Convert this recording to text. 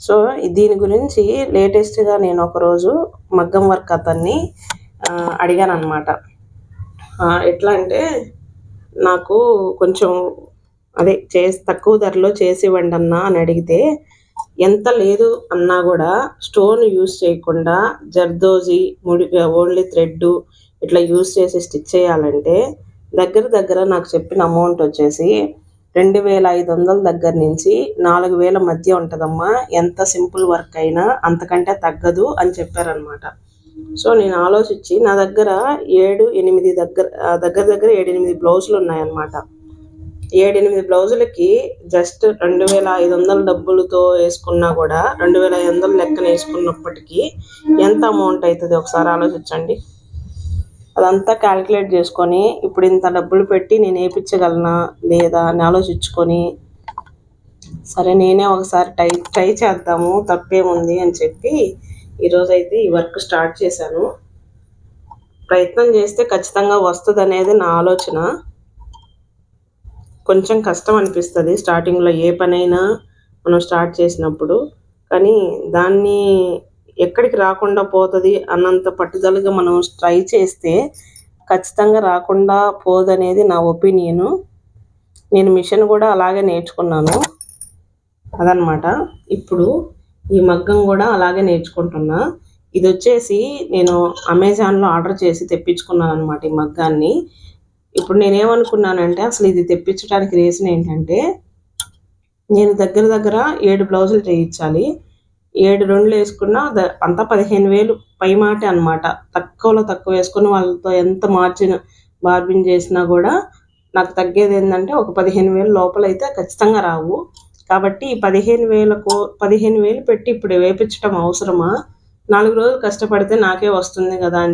So దీని గురించి లేటెస్ట్గా నేను ఒకరోజు మగ్గం వర్క్ అతన్ని అడిగాను అనమాట ఎట్లా అంటే నాకు కొంచెం అదే చేసి తక్కువ ధరలో చేసి ఇవ్వండి అన్నా అని అడిగితే ఎంత లేదు అన్నా కూడా స్టోన్ యూస్ చేయకుండా జర్దోజీ ముడి ఓన్లీ థ్రెడ్ ఇట్లా యూజ్ చేసి స్టిచ్ చేయాలంటే దగ్గర దగ్గర నాకు చెప్పిన అమౌంట్ వచ్చేసి రెండు వేల ఐదు వందల దగ్గర నుంచి నాలుగు వేల మధ్య ఉంటుందమ్మా. ఎంత సింపుల్ వర్క్ అయినా అంతకంటే తగ్గదు అని చెప్పారనమాట సో నేను ఆలోచించి నా దగ్గర ఏడు ఎనిమిది దగ్గర దగ్గర దగ్గర ఏడు ఎనిమిది బ్లౌజులు ఉన్నాయన్నమాట. ఏడెనిమిది బ్లౌజులకి జస్ట్ రెండు వేల ఐదు వందల డబ్బులతో వేసుకున్నా కూడా రెండు వేల ఐదు వందల లెక్కన వేసుకున్నప్పటికీ ఎంత అమౌంట్ అవుతుంది? ఒకసారి ఆలోచించండి. అదంతా క్యాలిక్యులేట్ చేసుకొని ఇప్పుడు ఇంత డబ్బులు పెట్టి నేను వేయించగలనా లేదా అని ఆలోచించుకొని సరే నేనే ఒకసారి ట్రై ట్రై చేద్దాము తప్పేముంది అని చెప్పి ఈరోజైతే ఈ వర్క్ స్టార్ట్ చేశాను. ప్రయత్నం చేస్తే ఖచ్చితంగా వస్తుంది అనేది నా ఆలోచన. కొంచెం కష్టం అనిపిస్తుంది స్టార్టింగ్లో ఏ పనైనా మనం స్టార్ట్ చేసినప్పుడు. కానీ దాన్ని ఎక్కడికి రాకుండా పోతుంది అన్నంత పట్టుదలగా మనం ట్రై చేస్తే ఖచ్చితంగా రాకుండా పోదనేది నా ఒపీనియను. నేను మిషన్ కూడా అలాగే నేర్చుకున్నాను. అదనమాట ఇప్పుడు ఈ మగ్గం కూడా అలాగే నేర్చుకుంటున్నా. ఇది వచ్చేసి నేను అమెజాన్లో ఆర్డర్ చేసి తెప్పించుకున్నాను అనమాట ఈ మగ్గాన్ని. ఇప్పుడు నేనేమనుకున్నానంటే అసలు ఇది తెప్పించడానికి రీజన్ ఏంటంటే నేను దగ్గర దగ్గర ఏడు బ్లౌజులు చేయించాలి ఏడు రెండులు వేసుకున్నా అంతా పదిహేను వేలు పై మాట అనమాట తక్కువలో తక్కువ వేసుకుని వాళ్ళతో ఎంత మార్జిన్ బార్బిన్ చేసినా కూడా నాకు తగ్గేది ఏంటంటే ఒక పదిహేను వేలు లోపలైతే ఖచ్చితంగా రావు. కాబట్టి ఈ పదిహేను వేలకు పదిహేను వేలు పెట్టి ఇప్పుడు వేపించడం అవసరమా? నాలుగు రోజులు కష్టపడితే నాకే వస్తుంది కదా అని